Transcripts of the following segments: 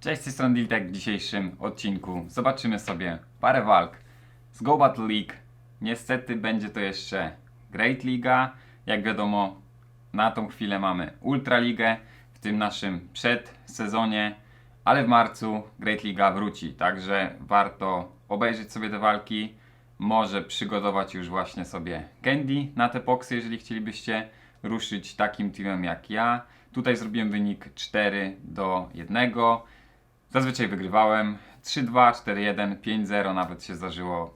Cześć, z tej strony Diltek. W dzisiejszym odcinku zobaczymy sobie parę walk z Go Battle League. Niestety będzie to jeszcze Great Liga. Jak wiadomo, na tą chwilę mamy Ultra Ligę w tym naszym przedsezonie, ale w marcu Great Liga wróci, także warto obejrzeć sobie te walki. Może przygotować już właśnie sobie Candy na te poksy, jeżeli chcielibyście ruszyć takim teamem jak ja. Tutaj zrobiłem wynik 4 do 1. Zazwyczaj wygrywałem 3-2, 4-1, 5-0 nawet się zdarzyło.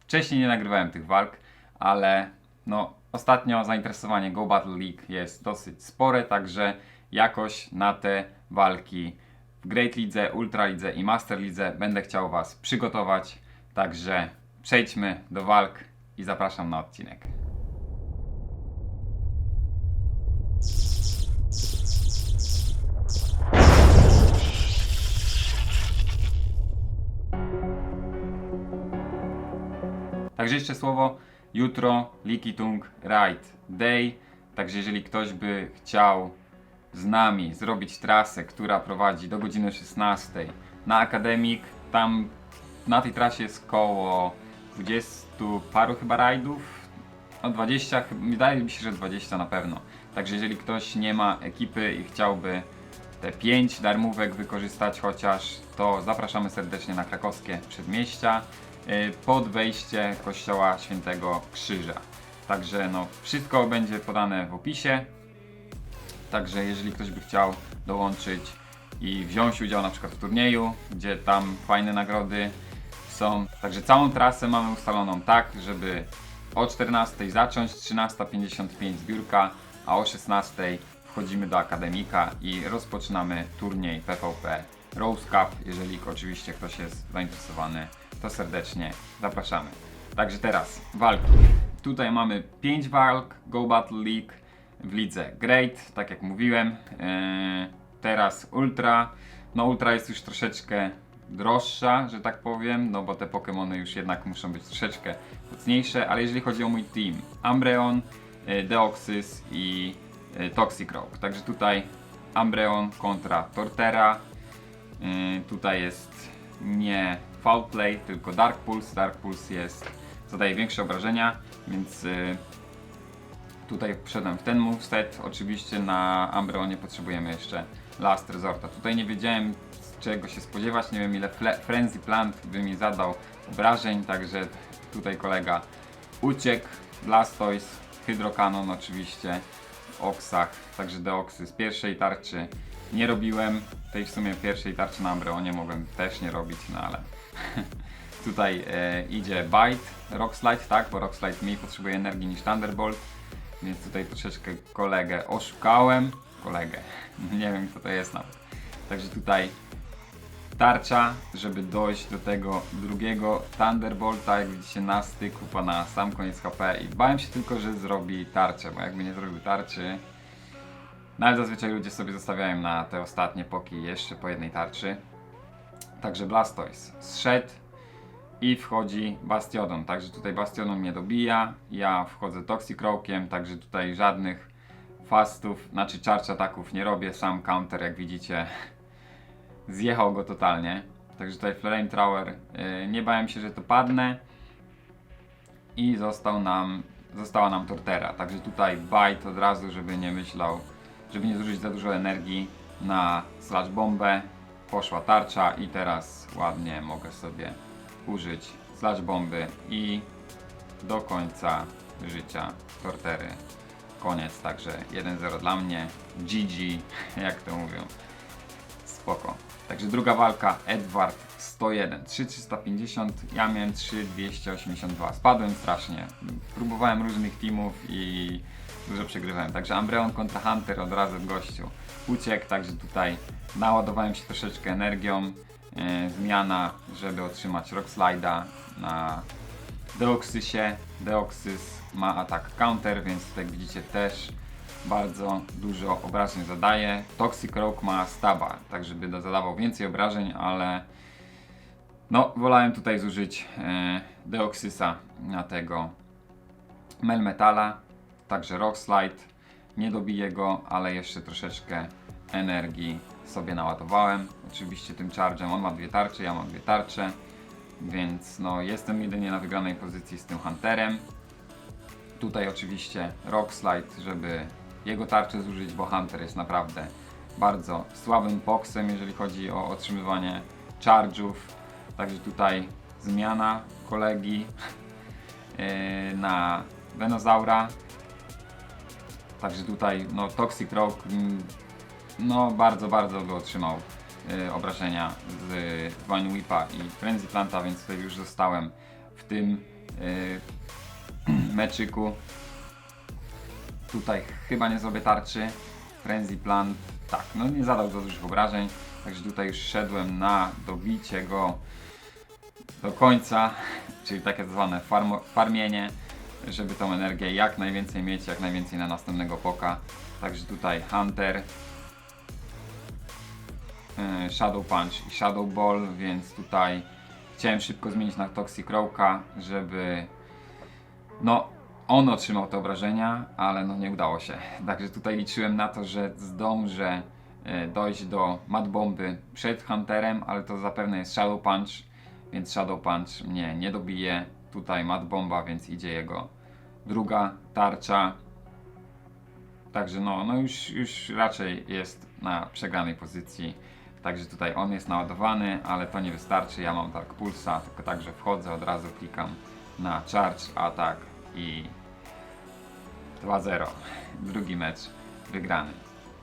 Wcześniej nie nagrywałem tych walk, ale no ostatnio zainteresowanie Go Battle League jest dosyć spore, także jakoś na te walki w Great Lidze, Ultra Lidze i Master Lidze będę chciał Was przygotować. Także przejdźmy do walk i zapraszam na odcinek. Także jeszcze słowo, jutro Likitung Ride Day, także jeżeli ktoś by chciał z nami zrobić trasę, która prowadzi do godziny 16 na Akademik, tam na tej trasie jest koło 20 paru chyba rajdów, no 20, chyba- wydaje mi się, że 20 na pewno. Także jeżeli ktoś nie ma ekipy i chciałby te 5 darmówek wykorzystać chociaż, to zapraszamy serdecznie na krakowskie przedmieścia pod wejście kościoła Świętego Krzyża. Także no, wszystko będzie podane w opisie. Także jeżeli ktoś by chciał dołączyć i wziąć udział na przykład w turnieju, gdzie tam fajne nagrody są. Także całą trasę mamy ustaloną tak, żeby o 14 zacząć, 13.55 zbiórka, a o 16 wchodzimy do akademika i rozpoczynamy turniej PvP Rose Cup. Jeżeli oczywiście ktoś jest zainteresowany, to serdecznie zapraszamy. Także teraz walki. Tutaj mamy 5 walk Go Battle League w lidze Great, tak jak mówiłem. Eee, teraz Ultra. No Ultra jest już troszeczkę droższa, że tak powiem, no bo te Pokémony już jednak muszą być troszeczkę mocniejsze, ale jeżeli chodzi o mój team, Umbreon, e, Deoxys i e, Toxicroak. Także tutaj Umbreon kontra Torterra. E, Tutaj jest nie Foul Play, tylko Dark Pulse. Dark Pulse jest, zadaje większe obrażenia, więc e, Tutaj wszedłem w ten moveset. Oczywiście na Ambreonie potrzebujemy jeszcze Last Resorta. Tutaj nie wiedziałem czego się spodziewać. Nie wiem ile Frenzy Plant by mi zadał obrażeń, także tutaj kolega uciekł. Blastoise, Hydrokanon oczywiście w Oksach, także Deoksy z pierwszej tarczy nie robiłem. Tej w sumie pierwszej tarczy na Ambreonie mogłem też nie robić, no ale tutaj e, idzie Bite, Rock Slide, tak, bo Rock Slide mniej potrzebuje energii niż Thunderbolt. Więc tutaj troszeczkę kolegę oszukałem. Kolegę. Nie wiem kto to jest nawet. Także tutaj tarcza, żeby dojść do tego drugiego Thunderbolta, jak widzicie na styku pana sam koniec HP i bałem się tylko, że zrobi tarczę, bo jakby nie zrobił tarczy, no ale zazwyczaj ludzie sobie zostawiają na te ostatnie poki jeszcze po jednej tarczy. Także Blastoise zszedł i wchodzi Bastiodon. Także tutaj Bastiodon mnie dobija. Ja wchodzę Toxicroakiem, także tutaj żadnych fastów, znaczy charge ataków nie robię. Sam counter, jak widzicie, zjechał go totalnie. Także tutaj Flame Tower. Yy, nie bałem się, że to padnę. I został nam, została nam Tortera. Także tutaj Bite od razu, żeby nie myślał, żeby nie zużyć za dużo energii na slash bombę. Poszła tarcza i teraz ładnie mogę sobie użyć slash bomby i do końca życia Tortery. Koniec, także 1-0 dla mnie. GG, jak to mówią. Spoko. Także druga walka, Edward 101, 3350, ja miałem 3282. Spadłem strasznie. Próbowałem różnych teamów i dużo przegrywałem. Także Ambreon kontra Hunter od razu w gościu uciekł, także tutaj naładowałem się troszeczkę energią. E, zmiana, żeby otrzymać Rock Slide'a na Deoxysie. Deoxys ma atak counter, więc jak widzicie też bardzo dużo obrażeń zadaje. Toxic Rogue ma staba, tak żeby zadawał więcej obrażeń, ale no wolałem tutaj zużyć e, na tego Melmetala. Także Rock Slide nie dobije go, ale jeszcze troszeczkę energii sobie naładowałem. Oczywiście tym chargem on ma dwie tarcze, ja mam dwie tarcze. Więc no jestem jedynie na wygranej pozycji z tym Hunterem. Tutaj oczywiście Rock Slide, żeby jego tarczę zużyć, bo Hunter jest naprawdę bardzo słabym boksem, jeżeli chodzi o otrzymywanie charge'ów. Także tutaj zmiana kolegi yy, na Venozaura. Także tutaj no, Toxic Rock mm, no bardzo, bardzo by otrzymał y, obrażenia z Vine Whipa i Frenzy Planta, więc tutaj już zostałem w tym y, meczyku. Tutaj chyba nie zrobię tarczy. Frenzy Plant, tak, no nie zadał za dużych obrażeń, także tutaj już szedłem na dobicie go do końca, czyli takie zwane farmienie, żeby tą energię jak najwięcej mieć, jak najwięcej na następnego poka. Także tutaj Hunter, e, Shadow Punch i Shadow Ball, więc tutaj chciałem szybko zmienić na Toxic Rowka, żeby no on otrzymał te obrażenia, ale no nie udało się. Także tutaj liczyłem na to, że zdążę e, dojść do Mad Bomby przed Hunterem, ale to zapewne jest Shadow Punch, więc Shadow Punch mnie nie dobije. Tutaj Mad Bomba, więc idzie jego druga tarcza. Także no, no już, już raczej jest na przegranej pozycji. Także tutaj on jest naładowany, ale to nie wystarczy. Ja mam Dark Pulsa, tylko także wchodzę, od razu klikam na Charge, Attack i 2-0. Drugi mecz wygrany.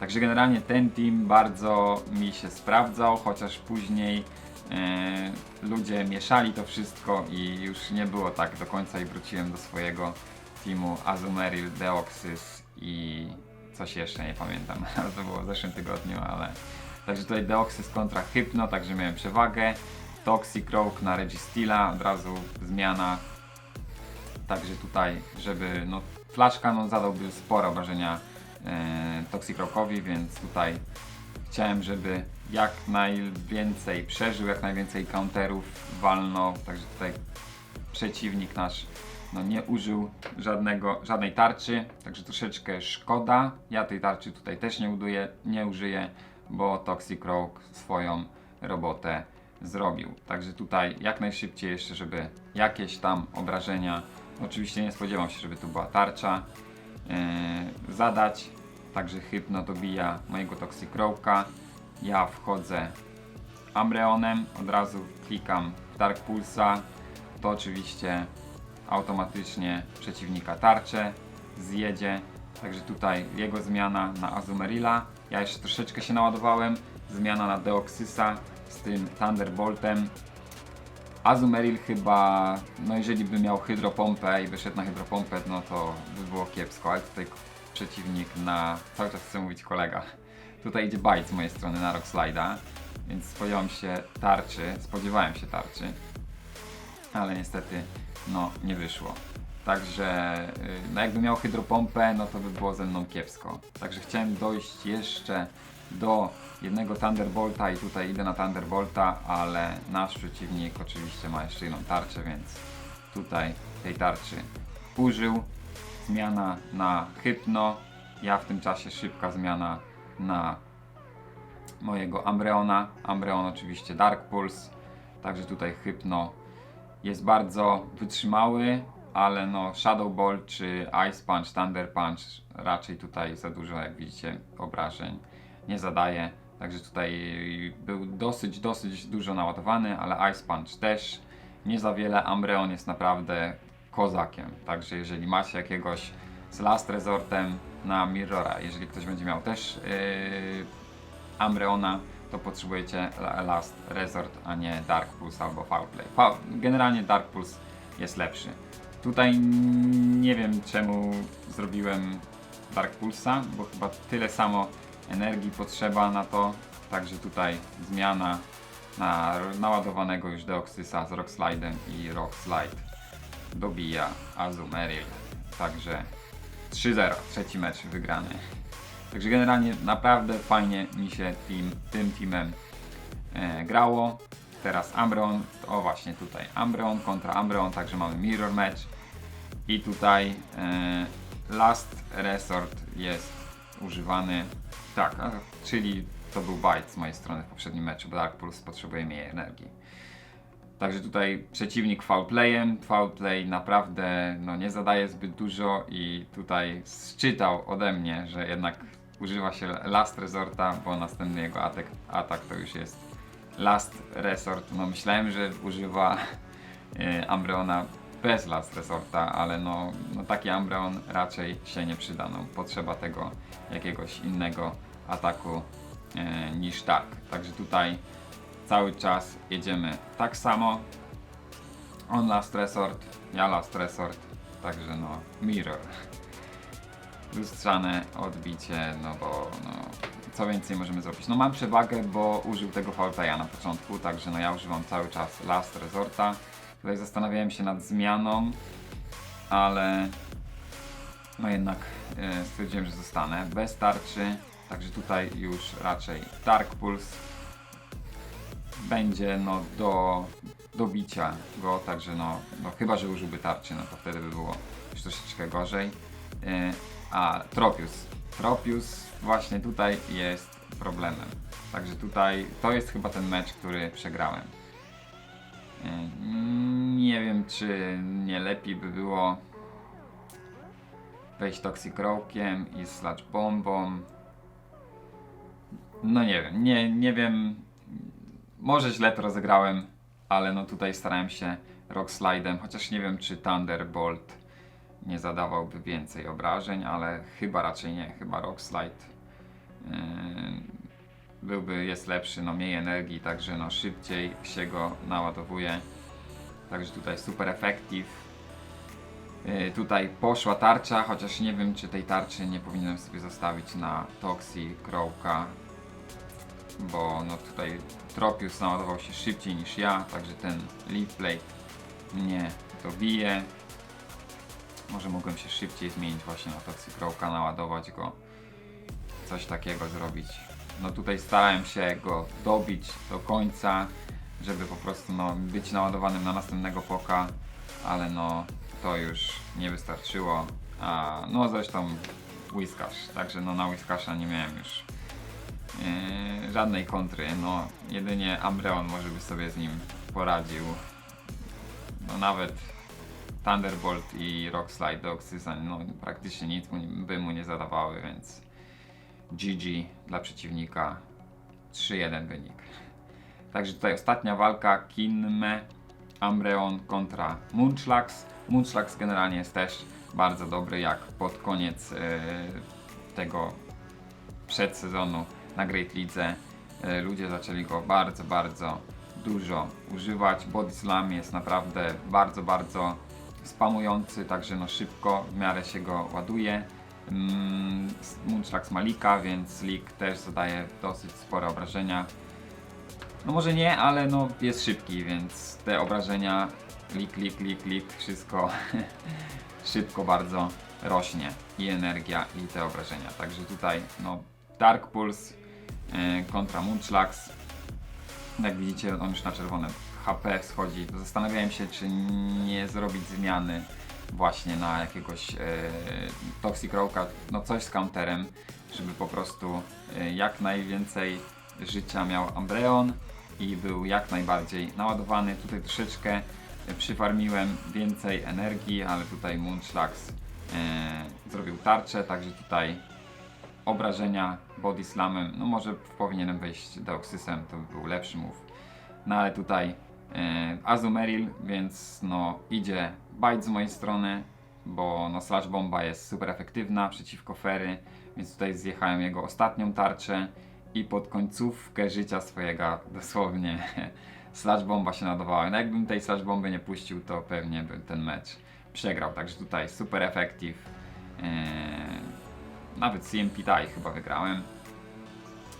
Także generalnie ten team bardzo mi się sprawdzał, chociaż później e, ludzie mieszali to wszystko i już nie było tak do końca i wróciłem do swojego Azumeril, Deoxys i coś jeszcze nie pamiętam, ale to było w zeszłym tygodniu, ale także tutaj Deoxys kontra Hypno, także miałem przewagę. Toxic Rogue na Registila, od razu zmiana. Także tutaj, żeby no Flash Cannon zadałby spore obrażenia e, Toxic Rogue'owi, więc tutaj chciałem, żeby jak najwięcej przeżył, jak najwięcej counterów walnął, także tutaj przeciwnik nasz no, nie użył żadnego, żadnej tarczy, także troszeczkę szkoda. Ja tej tarczy tutaj też nie, uduję, nie użyję, bo Toxic Rogue swoją robotę zrobił. Także tutaj jak najszybciej jeszcze, żeby jakieś tam obrażenia, oczywiście nie spodziewam się, żeby tu była tarcza, yy, zadać. Także Hypno dobija mojego Toxic Rogue'ka. Ja wchodzę Ambreonem, od razu klikam w Dark Pulsa, to oczywiście automatycznie przeciwnika tarczę zjedzie. Także tutaj jego zmiana na Azumerila. Ja jeszcze troszeczkę się naładowałem. Zmiana na Deoxysa z tym Thunderboltem. Azumeril chyba, no jeżeli by miał hydropompę i wyszedł na hydropompę, no to by było kiepsko, ale tutaj przeciwnik na, cały czas chcę mówić kolega. Tutaj idzie bite z mojej strony na Rock Slide'a, więc spodziewałem się tarczy, spodziewałem się tarczy, ale niestety no nie wyszło. Także y, no jakby miał hydropompę, no to by było ze mną kiepsko. Także chciałem dojść jeszcze do jednego Thunderbolta i tutaj idę na Thunderbolta, ale nasz przeciwnik oczywiście ma jeszcze jedną tarczę, więc tutaj tej tarczy użył. Zmiana na Hypno. Ja w tym czasie szybka zmiana na mojego Ambreona. Ambreon oczywiście Dark Pulse. Także tutaj Hypno jest bardzo wytrzymały, ale no Shadow Ball czy Ice Punch, Thunder Punch raczej tutaj za dużo, jak widzicie, obrażeń nie zadaje. Także tutaj był dosyć, dosyć dużo naładowany, ale Ice Punch też nie za wiele. Ambreon jest naprawdę kozakiem. Także jeżeli macie jakiegoś z Last Resortem na Mirrora, jeżeli ktoś będzie miał też yy, Ambreona, to potrzebujecie la- Last Resort, a nie Dark Pulse albo Foul Play. Fa- Generalnie Dark Pulse jest lepszy. Tutaj nie wiem czemu zrobiłem Dark Pulsa, bo chyba tyle samo energii potrzeba na to. Także tutaj zmiana na naładowanego już Deoxysa z Rock Slide'em i Rock Slide dobija Azumeril. Także 3-0, trzeci mecz wygrany. Także generalnie naprawdę fajnie mi się team, tym teamem e, grało. Teraz Ambreon, o właśnie tutaj Ambreon kontra Ambreon, także mamy mirror match. I tutaj e, Last Resort jest używany, tak, a, czyli to był bite z mojej strony w poprzednim meczu, bo Dark Pulse potrzebuje mniej energii. Także tutaj przeciwnik foul playem, foul play naprawdę no, nie zadaje zbyt dużo i tutaj sczytał ode mnie, że jednak używa się Last Resorta, bo następny jego atak, atak to już jest Last Resort. No myślałem, że używa e, Ambreona bez Last Resorta, ale no, no taki Ambreon raczej się nie przyda. No, potrzeba tego jakiegoś innego ataku e, niż Dark. Także tutaj cały czas jedziemy tak samo. On Last Resort, ja Last Resort, także no Mirror. Lustrzane odbicie, no bo no, co więcej możemy zrobić. No mam przewagę, bo użył tego Faultaya na początku, także no ja używam cały czas Last Resorta. Tutaj zastanawiałem się nad zmianą, ale no jednak e, stwierdziłem, że zostanę bez tarczy, także tutaj już raczej Dark Pulse będzie no do dobicia go, także no, no chyba, że użyłby tarczy, no to wtedy by było już troszeczkę gorzej. E, a Tropius. Tropius właśnie tutaj jest problemem. Także tutaj to jest chyba ten mecz, który przegrałem. E, Nie wiem, czy nie lepiej by było wejść Toxic Rowkiem i Sludge Bombą. No nie wiem, nie, nie wiem. Może źle to rozegrałem, ale no tutaj starałem się Rock Slidem, chociaż nie wiem, czy Thunderbolt nie zadawałby więcej obrażeń, ale chyba raczej nie, chyba Rock Slide yy, byłby, jest lepszy, no mniej energii, także no szybciej się go naładowuje. Także tutaj super effective. Yy, tutaj poszła tarcza, chociaż nie wiem czy tej tarczy nie powinienem sobie zostawić na Toxi Crowka, bo no tutaj Tropius naładował się szybciej niż ja, także ten Leaf Blade mnie dobije. Może mogłem się szybciej zmienić właśnie na Toxic Rowka, naładować go, coś takiego zrobić. No tutaj starałem się go dobić do końca, żeby po prostu no, być naładowanym na następnego poka, ale no to już nie wystarczyło. A, no zresztą Whiscash, także no na Whiskasha nie miałem już yy, żadnej kontry, no jedynie Ambreon może by sobie z nim poradził. No nawet Thunderbolt i Rock Slide do Oxysa, no praktycznie nic mu, by mu nie zadawały, więc GG dla przeciwnika 3-1 wynik. Także tutaj ostatnia walka Kinme Ambreon kontra Munchlax. Munchlax generalnie jest też bardzo dobry, jak pod koniec e, tego przedsezonu na Great League e, ludzie zaczęli go bardzo, bardzo dużo używać. Body Slam jest naprawdę bardzo, bardzo spamujący, także no szybko w miarę się go ładuje. Mm, ma lika, więc lik też zadaje dosyć spore obrażenia. No może nie, ale no jest szybki, więc te obrażenia, lik, lik, lik, lik, wszystko szybko bardzo rośnie i energia i te obrażenia. Także tutaj no Dark Pulse e, kontra Munchlax. Jak widzicie on już na czerwonym HP schodzi. Zastanawiałem się czy nie zrobić zmiany właśnie na jakiegoś e, Toxic Rowka, no coś z counterem, żeby po prostu e, jak najwięcej życia miał Ambreon i był jak najbardziej naładowany. Tutaj troszeczkę przyfarmiłem więcej energii, ale tutaj Munchlax e, zrobił tarczę, także tutaj obrażenia body slamem, no może powinienem wejść Deoxysem, to by był lepszy move. No ale tutaj Azumeril, więc no idzie bite z mojej strony, bo no slash bomba jest super efektywna przeciwko Fery, więc tutaj zjechałem jego ostatnią tarczę i pod końcówkę życia swojego dosłownie slash bomba się nadawała. No jakbym tej slash bomby nie puścił, to pewnie bym ten mecz przegrał. Także tutaj super effective. Eee, nawet CMP Dai chyba wygrałem.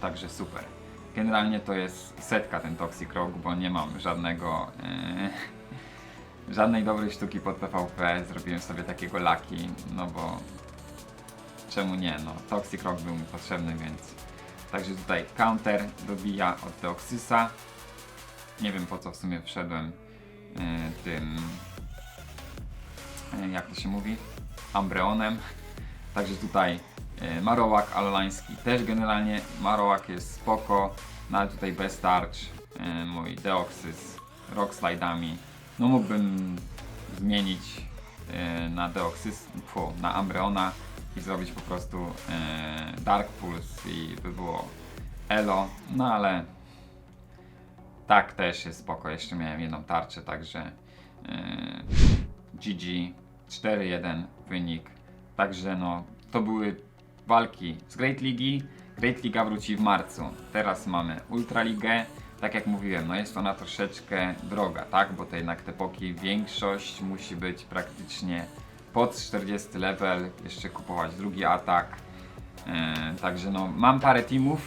Także super. Generalnie to jest setka ten Toxic Rogue, bo nie mam żadnego eee, żadnej dobrej sztuki pod PvP. Zrobiłem sobie takiego laki, no bo czemu nie, no Toxic Rogue był mi potrzebny, więc także tutaj counter dobija od Deoxysa. Nie wiem po co w sumie wszedłem e, tym e, jak to się mówi Ambreonem. Także tutaj E, Marowak Alolański też generalnie. Marowak jest spoko, no ale tutaj bez tarcz, e, mój Deoxys rock slajdami, no mógłbym zmienić e, na Deoxys, fu, na Ambreona i zrobić po prostu Dark Pulse i by było Elo, no ale tak też jest spoko, jeszcze miałem jedną tarczę, także GG 4-1 wynik, także no to były walki z Great League. Great Liga wróci w marcu. Teraz mamy Ultra Ligę. Tak jak mówiłem, no jest ona troszeczkę droga, tak? Bo to jednak te poki większość musi być praktycznie pod 40 level, jeszcze kupować drugi atak. Eee, także no, mam parę teamów.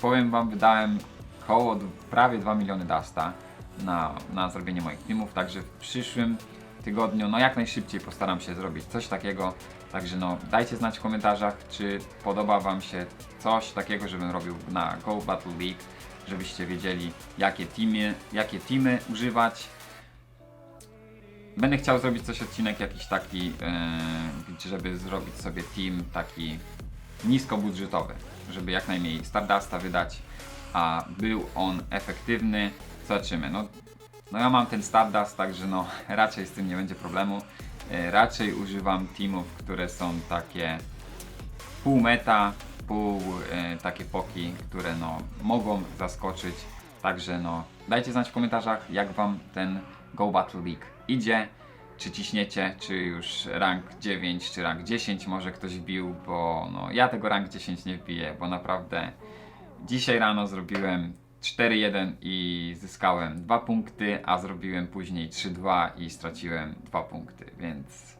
Powiem wam, wydałem koło prawie 2 miliony dasta na, na zrobienie moich teamów, także w przyszłym tygodniu, no jak najszybciej postaram się zrobić coś takiego. Także no, dajcie znać w komentarzach, czy podoba Wam się coś takiego, żebym robił na Go Battle League, żebyście wiedzieli, jakie teamy, jakie teamy używać. Będę chciał zrobić coś odcinek jakiś taki, yy, żeby zrobić sobie team taki niskobudżetowy, żeby jak najmniej Stardusta wydać, a był on efektywny. Zobaczymy. No, no ja mam ten Stardust, także no raczej z tym nie będzie problemu. E, Raczej używam teamów, które są takie pół meta, pół e, takie poki, które no mogą zaskoczyć. Także no dajcie znać w komentarzach jak wam ten Go Battle League idzie. Czy ciśniecie, czy już rank 9, czy rank 10 może ktoś wbił, bo no ja tego rank 10 nie wbiję, bo naprawdę Dzisiaj rano zrobiłem 4-1 i zyskałem 2 punkty, a zrobiłem później 3-2 i straciłem 2 punkty, więc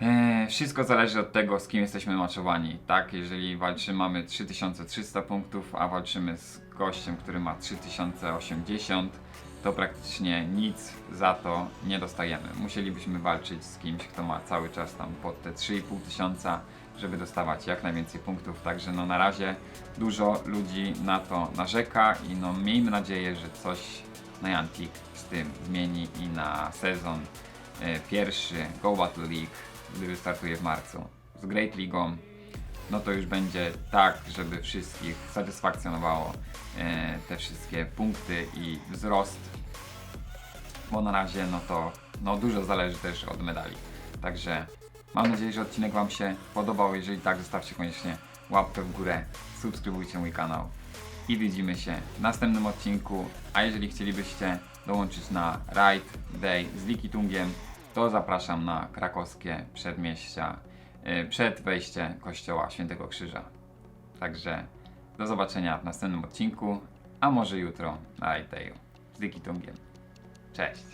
e, wszystko zależy od tego, z kim jesteśmy maczowani. Tak, jeżeli walczymy, mamy 3300 punktów, a walczymy z gościem, który ma 3080, to praktycznie nic za to nie dostajemy. Musielibyśmy walczyć z kimś, kto ma cały czas tam pod te 3,5 tysiąca, żeby dostawać jak najwięcej punktów. Także no na razie dużo ludzi na to narzeka i no miejmy nadzieję, że coś Niantic z tym zmieni i na sezon e, pierwszy Go Battle League, który startuje w marcu z Great League'ą, no to już będzie tak, żeby wszystkich satysfakcjonowało e, te wszystkie punkty i wzrost, bo na razie no to no dużo zależy też od medali. Także mam nadzieję, że odcinek Wam się podobał. Jeżeli tak, zostawcie koniecznie łapkę w górę, subskrybujcie mój kanał i widzimy się w następnym odcinku. A jeżeli chcielibyście dołączyć na Ride Day z Likitungiem, to zapraszam na krakowskie przedmieścia przed wejściem kościoła Świętego Krzyża. Także do zobaczenia w następnym odcinku, a może jutro na Ride Dayu z Likitungiem. Cześć!